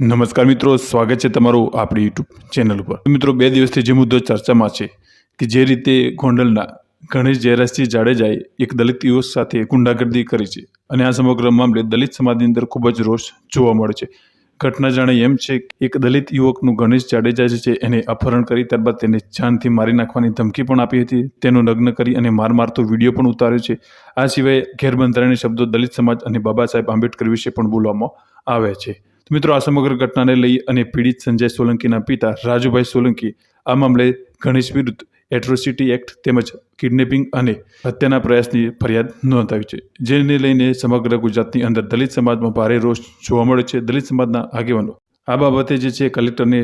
નમસ્કાર મિત્રો, સ્વાગત છે તમારું આપણી યુટ્યુબ ચેનલ ઉપર. મિત્રો, બે દિવસથી જે મુદ્દો ચર્ચામાં છે કે જે રીતે ગોંડલના ગણેશ જયરાજસિંહ જાડેજાએ એક દલિત યુવક સાથે ગુંડાગર્દી કરી છે અને આ સમગ્ર મામલે દલિત સમાજની અંદર ખૂબ જ રોષ જોવા મળે છે. ઘટના જાણે એમ છે કે એક દલિત યુવકનું ગણેશ જાડેજા છે એને અપહરણ કરી, ત્યારબાદ તેને જાનથી મારી નાખવાની ધમકી પણ આપી હતી. તેનું નગ્ન કરી અને માર મારતો વીડિયો પણ ઉતાર્યો છે. આ સિવાય ગેરબંધારણીય શબ્દો દલિત સમાજ અને બાબા સાહેબ આંબેડકર વિશે પણ બોલવામાં આવે છે. તો મિત્રો, આ સમગ્ર ઘટનાને લઈ અને પીડિત સંજય સોલંકીના પિતા રાજુભાઈ સોલંકી આ મામલે ગણેશ વિરુદ્ધ એટ્રોસિટી એક્ટ તેમજ કિડનેપિંગ અને હત્યાના પ્રયાસની ફરિયાદ નોંધાવી છે. જેને લઈને સમગ્ર ગુજરાતની અંદર દલિત સમાજમાં ભારે રોષ જોવા મળે છે. દલિત સમાજના આગેવાનો આ બાબતે જે છે, કલેક્ટરને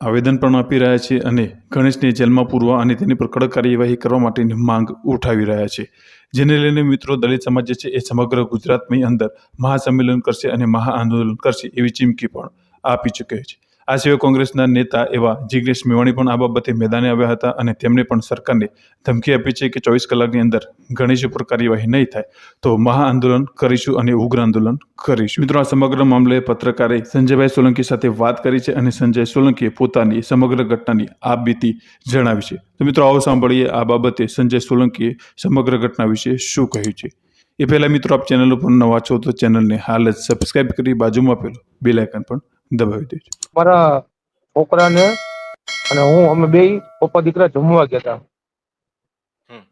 આવેદન પણ આપી રહ્યા છે અને ગણેશને જેલમાં પૂરવા અને તેની પર કડક કાર્યવાહી કરવા માટેની માંગ ઉઠાવી રહ્યા છે. જેને લઈને મિત્રો, દલિત સમાજ જે છે એ સમગ્ર ગુજરાતની અંદર મહાસંમેલન કરશે અને મહાઆંદોલન કરશે એવી ચીમકી પણ આપી ચૂક્યો છે. આ સિવાય કોંગ્રેસના નેતા એવા જિગ્નેશ મેવાણી પણ આ બાબતે મેદાને આવ્યા હતા અને તેમણે પણ સરકારને ધમકી આપી છે કે ચોવીસ કલાકની અંદર ગણેશ ઉપર કાર્યવાહી નહીં થાય. તો મહાઆંદોલન કરીશું અને ઉગ્ર આંદોલન કરીશું. મિત્રો, આ સમગ્ર મામલે પત્રકારે સંજયભાઈ સોલંકી સાથે વાત કરી છે અને સંજય સોલંકીએ પોતાની સમગ્ર ઘટનાની આ બીતી જણાવી છે. તો મિત્રો, આવો સાંભળીએ આ બાબતે સંજય સોલંકીએ સમગ્ર ઘટના વિશે શું કહ્યું છે. એ પહેલાં મિત્રો, આપ ચેનલ ઉપર નવા છો તો ચેનલને હાલ જ સબસ્ક્રાઈબ કરી બાજુમાં પેલો બેલ પણ દબાવી દેજો મારા છોકરાને અને હું અમે બે પપ્પા દીકરા જમવા ગયા હતા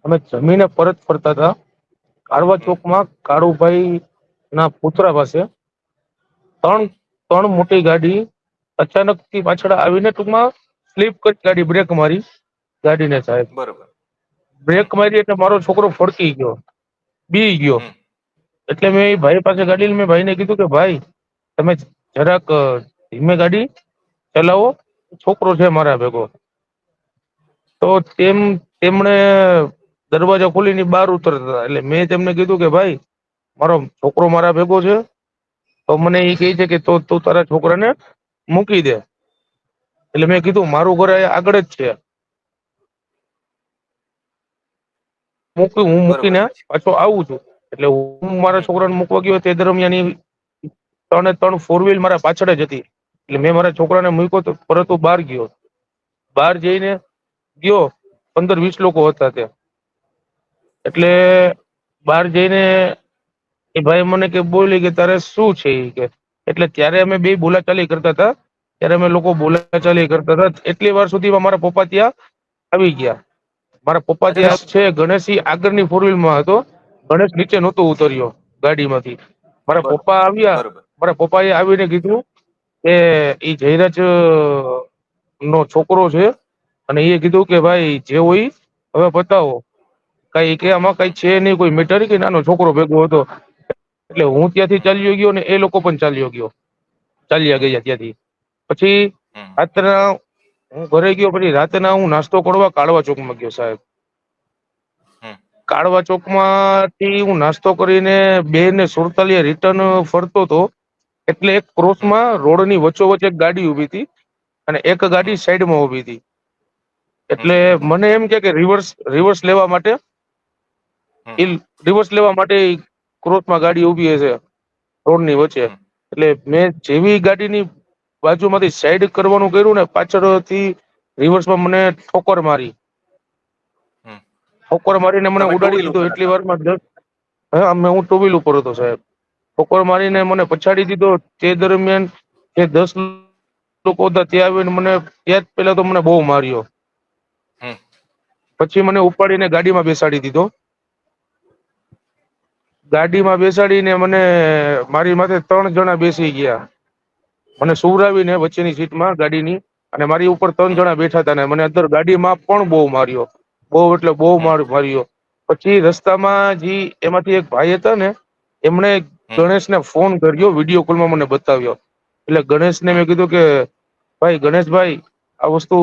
અમે જમીને પરત ફરતા હતા કાળવા ચોકમાં કાળુભાઈ ના પુતરા પાસે ત્રણ ત્રણ મોટી ગાડી અચાનકથી પાછળ આવીને ટૂંકમાં સ્લીપ કરી ગાડી બ્રેક મારી ગાડીને સાહેબ. બરોબર. બ્રેક મારી એટલે મારો છોકરો ફડકી ગયો. બી ગયો. એટલે મેં એ ભાઈ પાસે ગાડી મેં ભાઈને કીધું કે ભાઈ તમે જરાક ધીમે ગાડી ચલાવો. છોકરો છે મારા ભેગો. તો તેમ તેમણે દરવાજા ખોલીને બહાર ઉતરતા. એટલે મેં તેમને કીધું કે ભાઈ મારો છોકરો મારા ભેગો છે. તો મને એ કહે છે કે તો તું તારા છોકરાને મૂકી દે. એટલે મેં કીધું મારું ઘર આગળ જ છે. મૂકી હું મૂકીને પાછો આવું છું. એટલે હું મારા છોકરાને મૂકવા ગયો તે દરમિયાન ત્રણે ત્રણ ફોર વ્હીલ મારા પાછળ જ હતી. એટલે મેં મારા છોકરાને મૂક્યો તો પરત હું બહાર ગયો. બહાર જઈને ગયો, પંદર વીસ લોકો હતા ત્યાં. એટલે બહાર જઈને એ ભાઈ મને કે બોલી કે તારે શું છે કે? એટલે ત્યારે અમે બે બોલાચાલી કરતા હતા. ત્યારે અમે લોકો બોલાચાલી કરતા હતા. એટલી વાર સુધીમાં મારા પપ્પા ત્યાં આવી ગયા. મારા પપ્પા ત્યાં છે ગણેશ ઈ આગળની ફોરમાં હતો. ગણેશ નીચે નહોતો ઉતર્યો ગાડીમાંથી. મારા પપ્પા આવ્યા. મારા પપ્પાએ આવીને કીધું કે એ જયરાજ નો છોકરો છે. અને એ કીધું કે ભાઈ જે હોય હવે બતાવો. કઈ કે આમાં કઈ છે નહીં કોઈ મેટર કે નાનો છોકરો ભેગો હતો. એટલે હું ત્યાંથી ચાલ્યો ગયો ને એ લોકો પણ ચાલ્યો ગયો. ચાલ્યા ગયા ત્યાંથી. પછી. રાતના હું ઘરે ગયો પછી રાતના હું નાસ્તો કરવા કાળવા ચોકમાં ગયો સાહેબ. કાળવા ચોકમાંથી હું નાસ્તો કરીને બે ને સુડતાલીસ રિટર્ન ફરતો હતો એટલે એક ક્રોસમાં રોડની વચ્ચોવચ્ચ એક ગાડી ઊભી હતી અને એક ગાડી સાઈડમાં ઊભી હતી. એટલે મને એમ કે રિવર્સ રિવર્સ લેવા માટે. એ રિવર્સ લેવા માટે ક્રોસમાં ગાડી ઊભી હશે રોડની વચ્ચે. એટલે મેં જેવી ગાડીની બાજુમાંથી સાઈડ કરવાનું કર્યું ને પાછળથી રિવર્સમાં મને ઠોકર મારી. ઠોકર મારીને મને ઉડાડી ઉપર એટલી વારમાં દસ હા મેં હું ટુ વ્હીલ ઉપર હતો સાહેબ. ઠોકર મારીને મને પછાડી દીધો. તે દરમિયાન જે દસ લોકો હતા તે આવીને મને ત્યાં પહેલા તો મને બહુ માર્યો. પછી મને ઉપાડીને ગાડીમાં બેસાડી દીધો. ગાડીમાં બેસાડીને મને મારી માથે ત્રણ જણા બેસી ગયા. મને સુવરાવીને વચ્ચેની સીટમાં ગાડીની અને મારી ઉપર ત્રણ જણા બેઠા હતા ને મને અંદર ગાડીમાં પણ બહુ માર્યો. બહુ એટલે બહુ માર માર્યો. પછી રસ્તામાં જે એમાંથી એક ભાઈ હતા ને એમણે ગણેશને ફોન કર્યો વીડિયો કોલમાં મને બતાવ્યો. એટલે ગણેશને મેં કીધું કે ભાઈ ગણેશભાઈ આ વસ્તુ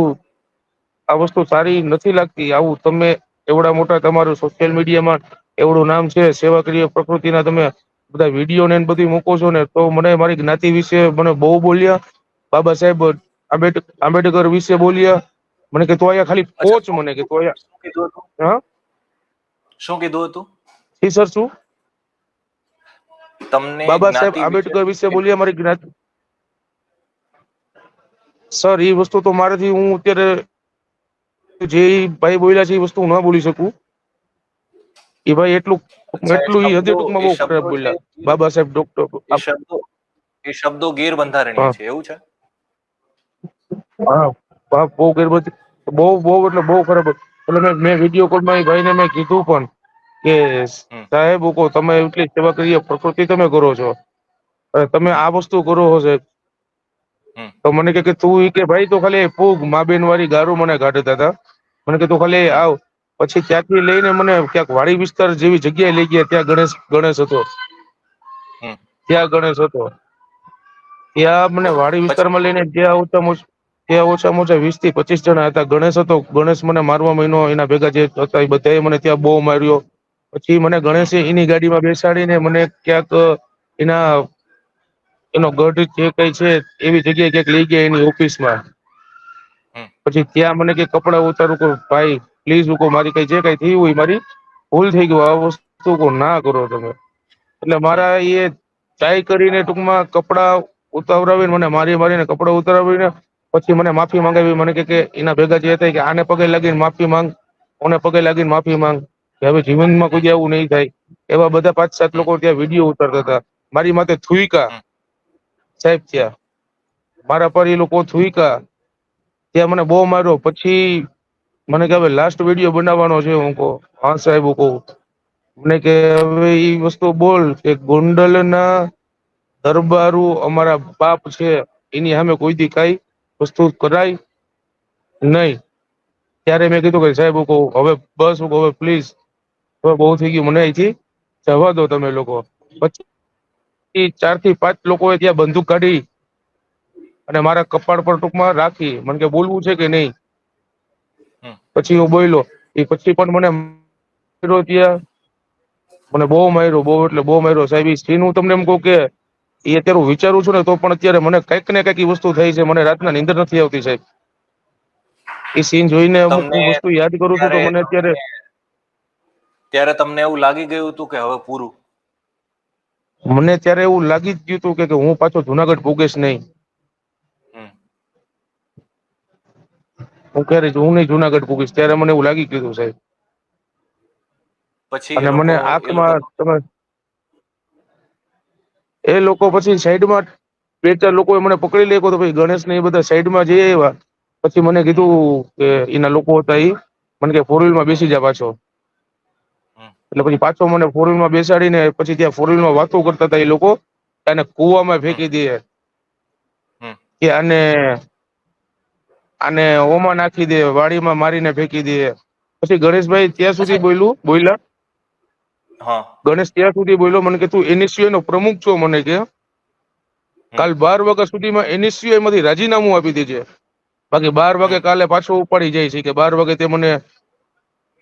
આ વસ્તુ સારી નથી લાગતી. આવું તમે એવડા મોટા તમારું સોશિયલ મીડિયામાં એવડું નામ છે સેવાકીય પ્રકૃતિના તમે બધા વીડિયો ને બધું મૂકો છો ને તો મને મારી જ્ઞાતિ વિશે મને બહુ બોલ્યા. બાબા સાહેબ આંબેડ આંબેડકર વિશે બોલ્યા. મને કે તો અહીંયા ખાલી કોચ મને કે તો અહીંયા. શું કીધું હતું? હા? શું કીધું હતું? સર શું? તમને બાબા સાહેબ આંબેડકર વિશે બોલ્યા મારી જ્ઞાતિ સર એ વસ્તુ તો મારાથી હું અત્યારે જે ભાઈ બોલ્યા છે એ વસ્તુ ના બોલી શકું. એ ભાઈ એટલું એ એટલું ઈ હદે ટૂંકમાં એ બહુ ખરાબ બોલ્યા. બાબા સાહેબ ડોક્ટર એ શબ્દો એ શબ્દો ગેરબંધારણીય. છે એવું છે? હા બાપ બહુ ગેરબંધ બહુ બહુ એટલે બહુ ખરાબ એટલે મેં મેં વીડિયો કોલમાં એ ભાઈને મેં કીધું પણ કે સાહેબ કો તમે એટલી સેવા કરીએ પ્રકૃતિ તમે કરો છો. અને તમે આ વસ્તુ કરો છો સાહેબ. તો મને કે કે તું કે ભાઈ તો ખાલી ફૂગ મા બેન વાળી ગારું મને કાઢતા હતા. મને કે તું ખાલી આવ. પછી ત્યાંથી લઈને મને ક્યાંક વાડી વિસ્તાર જેવી જગ્યાએ લઈ ગયા ત્યાં ગણેશ ગણેશ હતો. ત્યાં ગણેશ હતો. ત્યાં મને વાડી વિસ્તારમાં લઈને ત્યાં ઓછામાં ઓછું ત્યાં ઓછામાં ઓછા વીસથી પચીસ જણા હતા. ગણેશ હતો. ગણેશ મને મારવા મહિનો એના ભેગા જે હતા એ બધાએ મને ત્યાં બહુ માર્યો. પછી મને ગણેશે એની ગાડીમાં બેસાડીને મને ક્યાંક એના એનો ગઢ જે કઈ છે એવી જગ્યાએ ક્યાંક લઈ ગયા એની ઓફિસમાં. પછી ત્યાં મને કે કપડા ઉતારું કહું ભાઈ પ્લીઝ હું મારી કઈ જે કઈ થયું હોય મારી ભૂલ થઈ ગયું આ વસ્તુ કહું ના કરો તમે. એટલે મારા એ ટ્રાય કરીને ટૂંકમાં કપડા ઉતાવરાવીને મને મારી મારીને કપડા ઉતારાવીને પછી મને માફી માંગાવી. મને કે કે એના ભેગા જે હતા કે આને પગે લાગીને માફી માંગ ઓને પગે લાગીને માફી માંગ. કે હવે જીવનમાં કોઈ આવું નહીં થાય. એવા બધા પાંચ સાત લોકો ત્યાં વીડિયો ઉતારતા હતા. મારી માથે થુઈકા સાહેબ ત્યાં મારા પર એ લોકો થુઈકા ત્યાં મને બહુ માર્યો. પછી મને કે હવે લાસ્ટ વીડિયો બનાવવાનો છે હું કહું. હા સાહેબ હું કહું. મને કે હવે એ વસ્તુ બોલ કે ગોંડલના દરબારુ અમારા બાપ છે. એની સામે કોઈ દી કાંઈ વસ્તુ કરાય નહીં. ત્યારે મેં કીધું કે સાહેબ હું કહું. હવે બસ હું કહું પ્લીઝ હવે બહુ થઈ ગયું. મને અહીંથી જવા દો તમે લોકો. પછી ચારથી પાંચ લોકોએ ત્યાં બંદૂક કાઢી અને મારા કપાળ પર ટૂંકમાં રાખી. મને કે બોલવું છે કે નહીં? પછી હું બોલ્યો. એ પછી પણ મને માર્યો ત્યાં. મને બહુ માર્યો બહુ એટલે બહુ માર્યો. સાહેબ એ સીન હું તમને એમ કહું કે એ અત્યારે હું વિચારું છું ને તો પણ અત્યારે મને કંઈક ને કંઈક વસ્તુ થઈ છે. મને રાતના નીંદર નથી આવતી સાહેબ. એ સીન જોઈને હું વસ્તુ યાદ કરું છું તો મને અત્યારે ત્યારે તમને એવું લાગી ગયું હતું કે હવે પૂરું? મને ત્યારે એવું લાગી જ ગયું હતું કે હું પાછો જુનાગઢ ભોગેશ નહીં. હું ક્યારે હું નહીં જુનાગઢ ભોગીશ ત્યારે મને એવું લાગી ગયું સાહેબ. પછી અને મને આંખમાં તમે એ લોકો પછી સાઈડમાં બે ચાર લોકોએ મને પકડી લેકો તો ભાઈ ગણેશ ને એ બધા સાઈડમાં જઈ આવ્યા. પછી મને કીધું કે એના લોકો હતા એ મને કે ફોરમાં બેસી જા પાછો. એટલે પછી પાછો મને ફોરમાં બેસાડીને પછી ત્યાં ફોરમાં વાતો કરતા હતા એ લોકો અને કુવામાં ફેંકી દે. કે આને આને ઓમાં નાખી દે વાડીમાં મારીને ફેંકી દે. પછી ગણેશભાઈ ત્યાં સુધી બોલ્યું બોલ્યા? ગણેશ ત્યાં સુધી બોલ્યો મને કે તું NSCA નો પ્રમુખ છો મને કે. કાલ બાર વાગ્યા સુધીમાં NSCA માંથી રાજીનામું આપી દેજે. બાકી બાર વાગે કાલે પાછો ઉપાડી જાય છે કે બાર વાગે તે મને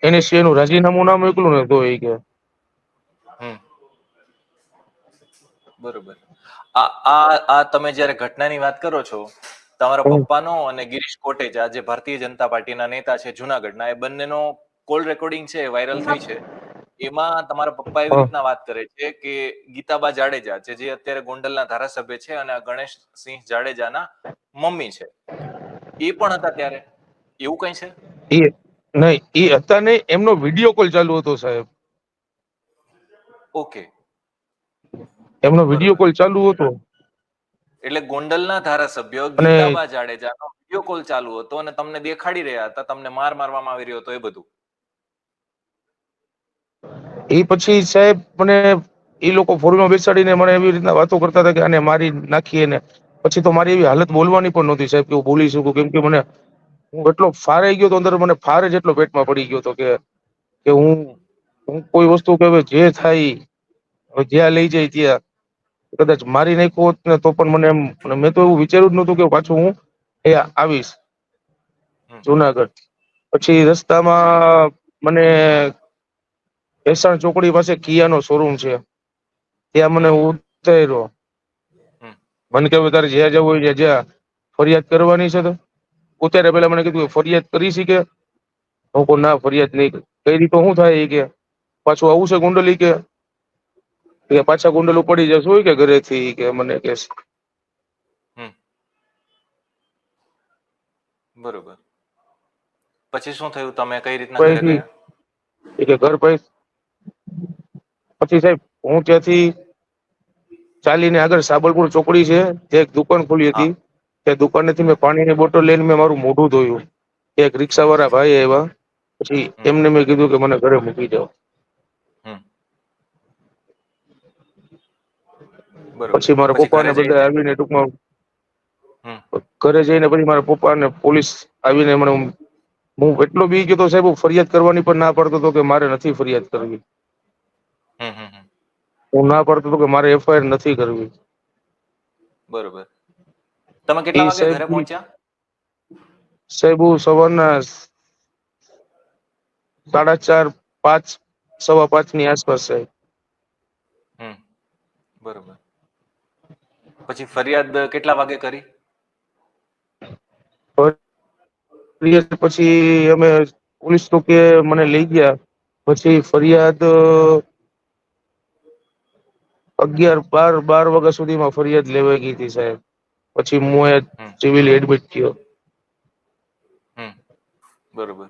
NSCA નું રાજીનામું ના મોકલું ને તો એ કે. બરોબર. આ આ આ તમે જ્યારે ઘટનાની વાત કરો છો તમારા પપ્પાનો અને ગિરીશ કોટેજા જે ભારતીય જનતા પાર્ટીના નેતા છે જુનાગઢના એ બંનેનો કોલ રેકોર્ડિંગ છે વાયરલ થઈ છે. એમાં તમારા પપ્પા એવી રીતના વાત કરે છે કે ગીતાબા જાડેજા જે જે અત્યારે ગોંડલના ધારાસભ્ય છે અને આ ગણેશસિંહ જાડેજાના મમ્મી છે. એ પણ હતા ત્યારે? એવું કઈ છે? નહીં એ હતા ને એમનો વીડિયો કોલ ચાલુ હતો સાહેબ. ઓકે એમનો વીડિયો કોલ ચાલુ હતો. એટલે ગોંડલના ધારાસભ્ય ગીતાબા જાડેજાનો વીડિયો કોલ ચાલુ હતો અને તમને દેખાડી રહ્યા હતા તમને માર મારવામાં આવી રહ્યો હતો એ બધું. એ પછી સાહેબ મને એ લોકો ફોરમાં બેસાડીને મને એવી રીતના વાતો કરતા હતા કે આને મારી નાખીએ ને પછી તો મારી એવી હાલત બોલવાની પણ નહોતી સાહેબ કે હું બોલી શકું કેમ કે મને હું એટલો ફારાઈ ગયો તો અંદર મને ફારે જેટલો એટલો પેટમાં પડી ગયો તો કે કે હું હું કોઈ વસ્તુ કે જે થાય હવે જ્યાં લઈ જાય ત્યાં કદાચ મારી નાખ્યો હોત ને તો પણ મને એમ અને મેં તો એવું વિચાર્યું જ નહોતું કે પાછું હું એ આવીશ જુનાગઢ. પછી રસ્તામાં મને ભેસાણ ચોકડી પાસે કિયાનો શોરૂમ છે. ત્યાં મને ઉતાર્યો. મને કે તારે જ્યાં જવું હોય જ્યાં જ્યાં ફરિયાદ કરવાની છે તો? ઉતારે પેલા મને કીધું ફરિયાદ કરી છે કે. હું કહું ના ફરિયાદ નહીં કરી. તો શું થાય એ કે? પાછું આવું છે ગુંડલી કે? કે પાછા ગુંડલ પડી જશું કે ઘરેથી કે મને કે હમ. બરોબર. પછી શું થયું? તમે કઈ રીતના એ કે ઘર પછી પછી સાહેબ હું ત્યાંથી ચાલીને આગળ સાબલપુર ચોકડી છે એક દુકાન ખોલી હતી. તે દુકાનેથી મેં પાણીની બોટલ લઈને મેં મારું મોઢું ધોયું. એક રિક્ષા વાળા ભાઈ આવ્યા. પછી એમને મેં કીધું કે મને ઘરે મૂકી જાઓ. પછી મારા પપ્પાને બધા આવીને ટૂંકમાં ઘરે જઈને પછી મારા પપ્પા ને પોલીસ આવીને મને હું એટલો બી ગયો તો સાહેબ હું ફરિયાદ કરવાની પણ ના પડતો હતો કે મારે નથી ફરિયાદ કરવી. હું ના પડતો હતો કે મારે એફઆઈઆર નથી કરવી. બરોબર. તમે કેટલા વાગે ઘરે પહોંચ્યા? સાહેબ હું સવારના સાડા ચાર પાંચ સવા પાંચની આસપાસ સાહેબ. હમ બરોબર. પછી ફરિયાદ કેટલા વાગે કરી? ફરિયાદ પછી અમે પોલીસ તો કે મને લઈ ગયા. પછી ફરિયાદ અગિયાર બાર બાર વાગ્યા સુધીમાં ફરિયાદ લેવાઈ ગઈ હતી સાહેબ. પછી હું. સિવિલ એડમિટ થયો. હમ. બરોબર.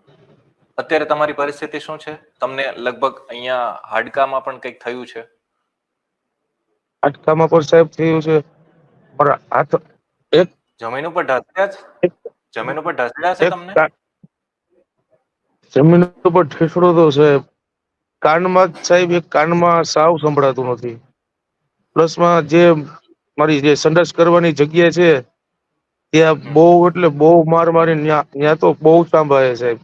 અત્યારે તમારી પરિસ્થિતિ શું છે? તમને લગભગ અહીંયા હાડકામાં પણ કંઈક થયું છે? હાડકામાં પણ સાહેબ થયું છે. મારા હાથ એક જમીન ઉપર ઢસડ્યા છે જમીન ઉપર ઢસડ્યા છે તમને? જમીન ઉપર ઠેસડો તો સાહેબ. કાનમાં સાહેબ એક કાનમાં સાવ સંભળાતું નથી. પ્લસમાં જે મારી જે સંડસ કરવાની જગ્યા છે ત્યાં બહુ એટલે બહુ માર મારી ત્યાં તો બહુ સાંભળે સાહેબ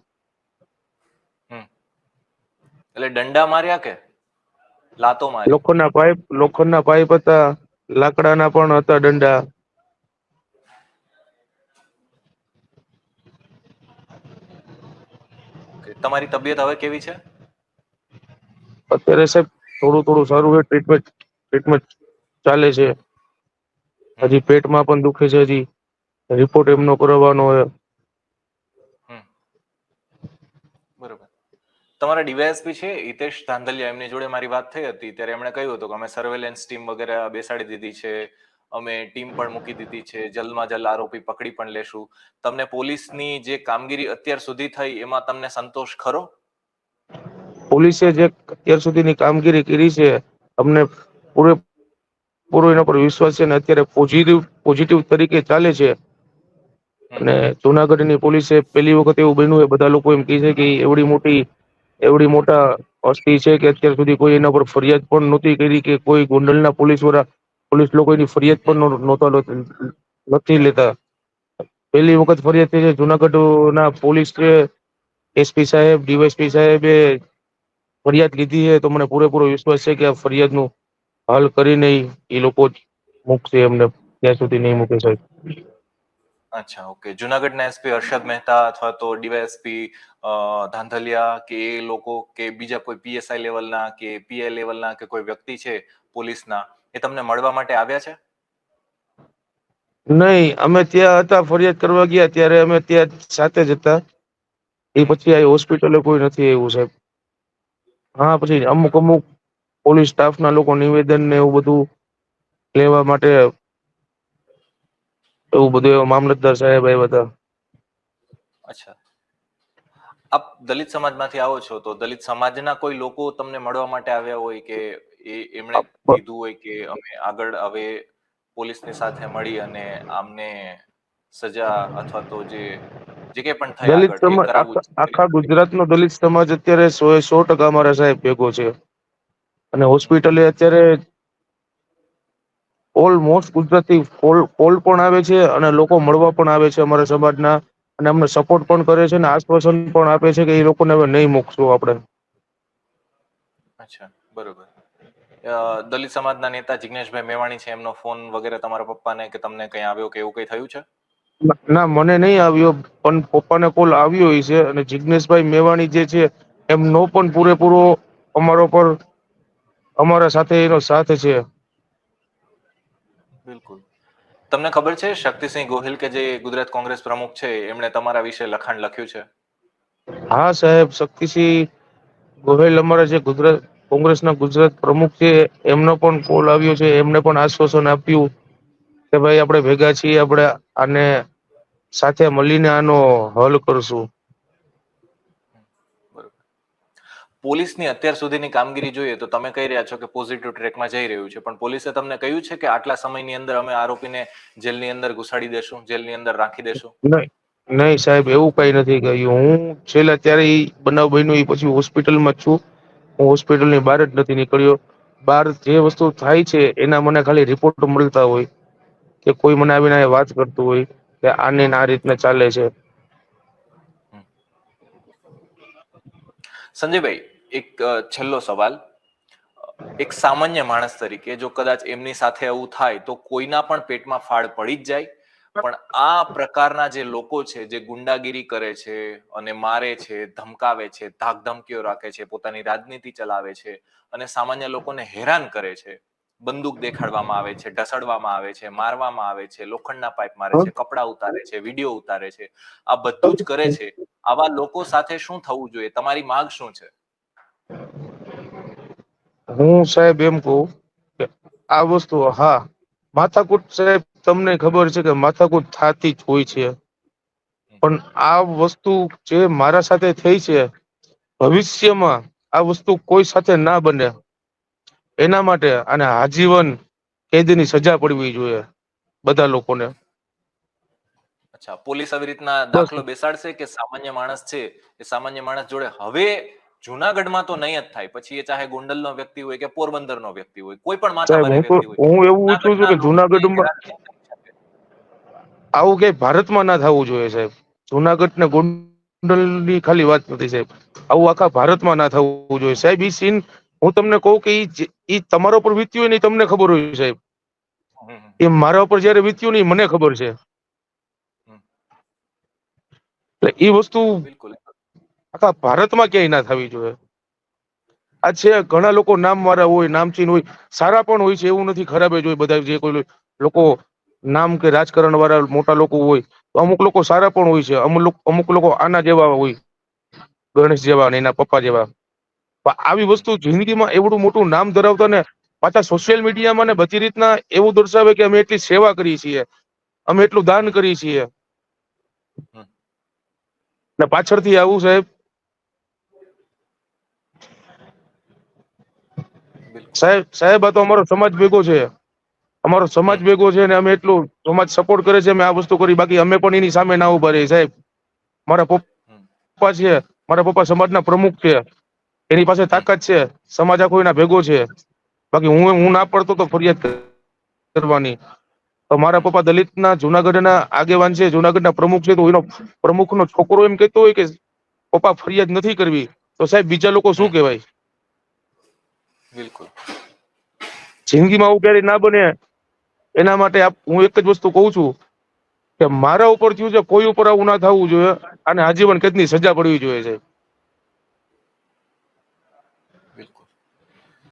એટલે દંડા માર્યા કે? લાતો મારી? લોખંડના પાઇપ લોખંડના પાઇપ હતા લાકડાના પણ હતા દંડા. તમારી તબિયત હવે કેવી છે? અત્યારે સાહેબ થોડું થોડું સારું છે ટ્રીટમેન્ટ ટ્રીટમેન્ટ ચાલે છે. હજી પેટમાં પણ દુખે છે હજી. રિપોર્ટ એમનો કરવાનો હોય. બરોબર. તમારા ડીવાયએસપી છે હિતેશ ધાંધલિયા એમની જોડે મારી વાત થઈ હતી. ત્યારે એમણે કહ્યું હતું કે અમે સર્વેલન્સ ટીમ વગેરે બેસાડી દીધી છે. અમે ટીમ પણ મૂકી દીધી છે. જલમાં જલ આરોપી પકડી પણ લેશું. તમને પોલીસની જે કામગીરી અત્યાર સુધી થઈ એમાં તમને સંતોષ ખરો? પોલીસે જે અત્યાર સુધીની કામગીરી કરી છે અમને પૂરેપૂરો એના પર વિશ્વાસ છે અને અત્યારે પોઝિટિવ પોઝિટિવ તરીકે ચાલે છે. અને જુનાગઢની પોલીસે પહેલી વખત એવું બન્યું એ બધા લોકો એમ કહે છે કે એવડી મોટી એવડી મોટા હસ્તી છે કે અત્યાર સુધી કોઈ એના પર ફરિયાદ પણ નહોતી કરી કે કોઈ ગોંડલના પોલીસવાળા પોલીસ લોકો એની ફરિયાદ પણ નહોતા લખી લેતા- નથી લેતા. પહેલી વખત ફરિયાદ થઈ છે જુનાગઢના પોલીસ એસપી સાહેબ ડીવાયસપી સાહેબે ફરિયાદ લીધી છે તો મને પૂરેપૂરો વિશ્વાસ છે કે આ ફરિયાદનું હલ કરીને નહીં એ લોકો જ મૂકશે એમને. ત્યાં સુધી નહીં મૂકે સાહેબ. અચ્છા ઓકે. જુનાગઢના એસપી હર્ષદ મહેતા અથવા તો ડીવાયએસપી ધાંધલિયા કે એ લોકો કે બીજા કોઈ પીએસઆઈ લેવલના કે પીઆઈ લેવલના કે કોઈ વ્યક્તિ છે પોલીસના એ તમને મળવા માટે આવ્યા છે? નહીં અમે ત્યાં હતા ફરિયાદ કરવા ગયા ત્યારે અમે ત્યાં સાથે જ હતા. એ પછી આ હોસ્પિટલે કોઈ નથી આવ્યું સાહેબ. હા પછી અમુક અમુક પોલીસ સ્ટાફના લોકો નિવેદન ને એવું બધું લેવા માટે એવું બધું એવા મામલતદાર સાહેબ આવ્યા હતા. અચ્છા. આપ દલિત સમાજમાંથી આવો છો તો દલિત સમાજના કોઈ લોકો તમને મળવા માટે આવ્યા હોય કે એ એમણે કીધું હોય કે અમે આગળ હવે પોલીસની સાથે મળી અને આમને સજા અથવા તો જે જે કંઈ પણ થાય દલિત સમાજ આખા- ગુજરાતનો દલિત સમાજ અત્યારે સો સો ટકા અમારા સાહેબ ભેગો છે. અને હોસ્પિટલે અત્યારે ઓલમોસ્ટ ગુજરાતી કોલ કોલ પણ આવે છે અને લોકો મળવા પણ આવે છે અમારા સમાજના. અને અમને સપોર્ટ પણ કરે છે અને આશ્વાસન પણ આપે છે કે એ લોકોને હવે નહીં મૂકશું આપણે. અચ્છા બરોબર. દલિત સમાજના નેતા જિગ્નેશભાઈ મેવાણી છે એમનો ફોન વગેરે તમારા પપ્પાને કે તમને કઈ આવ્યો કે એવું કઈ થયું છે? ના મને નહીં આવ્યો પણ પપ્પાને કોલ આવ્યો છે અને જિગ્નેશભાઈ મેવાણી જે છે એમનો પણ પૂરેપૂરો અમારો પર અમારા સાથે એનો સાથ છે. બિલકુલ. તમને ખબર છે શક્તિસિંહ ગોહિલ કે જે ગુજરાત કોંગ્રેસ પ્રમુખ છે એમણે તમારા વિશે લખાણ લખ્યું છે? હા સાહેબ શક્તિસિંહ ગોહિલ અમારા જે ગુજરાત કોંગ્રેસના ગુજરાત પ્રમુખ છે એમનો પણ કોલ આવ્યો છે એમને પણ આશ્વાસન આપ્યું કે ભાઈ આપણે ભેગા છીએ આપણે આને સાથે મળીને આનો હલ કરશું બરોબર પોલીસની અત્યાર સુધીની કામગીરી જોઈએ તો તમે કહી રહ્યા છો કે પોઝિટિવ ટ્રેકમાં જઈ રહ્યું છે, પણ પોલીસે તમને કહ્યું છે કે આટલા સમયની અંદર અમે આરોપીને જેલની અંદર ઘુસાડી દેશું, જેલની અંદર રાખી દેશું? નહીં સાહેબ, એવું કઈ નથી કહ્યું. હું છેલ્લા ત્યારે બનાવ બન્યો એ પછી હોસ્પિટલમાં છું. હું હોસ્પિટલની બહાર જ નથી નીકળ્યો. બહાર જે વસ્તુ થાય છે, એના મને ખાલી રિપોર્ટ મળતા હોય કે કોઈ મને આવીને વાત કરતું હોય કે આને આ રીતના ચાલે છે. સંજયભાઈ એક છેલ્લો સવાલ. એક સામાન્ય માણસ તરીકે જો કદાચ એમની સાથે આવું થાય તો કોઈના પણ પેટમાં ફાળ પડી જ જાય. પણ આ પ્રકારના જે લોકો છે જે ગુંડાગીરી કરે છે અને મારે છે ધમકાવે છે ધાક ધમકીઓ રાખે છે પોતાની રાજનીતિ ચલાવે છે અને સામાન્ય લોકોને હેરાન કરે છે બંદૂક દેખાડવામાં આવે છે ઢસડવામાં આવે છે મારવામાં આવે છે લોખંડના પાઇપ મારે છે કપડા ઉતારે છે વીડિયો ઉતારે છે આ બધું જ કરે છે. આવા લોકો સાથે શું થવું જોઈએ? તમારી માંગ શું છે? હું સાહેબ એમ કહું કે આ વસ્તુ, હા, માથાકૂટ સાહેબ તમને ખબર છે કે માથાકૂટ થાતી જ હોય છે. પણ આ વસ્તુ જે મારા સાથે થઈ છે, ભવિષ્યમાં આ વસ્તુ કોઈ સાથે ના બને. એના માટે અને આજીવન કેદની સજા પડવી જોઈએ બધા લોકોને. અચ્છા પોલીસ આવી રીતના દાખલો બેસાડશે કે સામાન્ય માણસ છે એ સામાન્ય માણસ જોડે? હવે જુનાગઢમાં તો નહીં જ થાય. પછી એ ચાહે ગોંડલનો વ્યક્તિ હોય કે પોરબંદરનો વ્યક્તિ હોય કોઈ પણ માથાભારે વ્યક્તિ હોય. હું એવું ઈચ્છું છું કે જુનાગઢમાં આવું કે ભારતમાં ના થવું જોઈએ સાહેબ. જુનાગઢ ને ગોંડલની ખાલી વાત નથી સાહેબ. આવું આખા ભારતમાં ના થવું જોઈએ. સાહેબ ઈ સીન હું તમને કહું કે ઈ તમારા ઉપર વીત્યું હોય ને તમને ખબર હોય સાહેબ. એ મારા ઉપર જયારે વીત્યું ને મને ખબર છે. એટલે એ વસ્તુ બિલકુલ. આખા ભારતમાં ક્યાંય ના થવી જોઈએ. આ છે ઘણા લોકો નામ વાળા હોય નામચીન હોય સારા પણ હોય છે એવું નથી ખરાબ જ હોય બધા જે કોઈ લોકો નામ કે રાજકારણ વાળા મોટા લોકો હોય તો અમુક લોકો સારા પણ હોય છે અમુક અમુક લોકો આના જેવા હોય ગણેશ જેવા ને એના પપ્પા જેવા. આવી વસ્તુ જિંદગીમાં એવડું મોટું નામ ધરાવતા ને પાછા સોશિયલ મીડિયામાં ને બધી રીતના એવું દર્શાવે કે અમે એટલી સેવા કરીએ છીએ અમે એટલું દાન કરીએ છીએ. ને પાછળથી આવું સાહેબ? સાહેબ સાહેબ આ તો અમારો સમાજ ભેગો છે. અમારો સમાજ ભેગો છે ને અમે એટલું સમાજ સપોર્ટ કરે છે અમે આ વસ્તુ કરી. બાકી અમે પણ એની સામે ના ઊભા રહીએ સાહેબ. મારા પપ્પા છે. મારા પપ્પા સમાજના પ્રમુખ છે. એની પાસે તાકાત છે. સમાજ આખો એના ભેગો છે. બાકી હું હું ના પડતો તો ફરિયાદ કરવાની. મારા પપ્પા દલિતના જુનાગઢના આગેવાન છે જુનાગઢના પ્રમુખ છે તો એનો પ્રમુખનો છોકરો એમ કહેતો હોય કે પપ્પા ફરિયાદ નથી કરવી તો સાહેબ બીજા લોકો શું કહેવાય? બિલકુલ. જિંદગીમાં આવું ક્યારેય ના બને. એના માટે હું એક જ વસ્તુ કહું છું કે મારા ઉપર થયું છે કોઈ ઉપર આવું ના થવું જોઈએ અને આજીવન કેદની સજા પડવી જોઈએ છે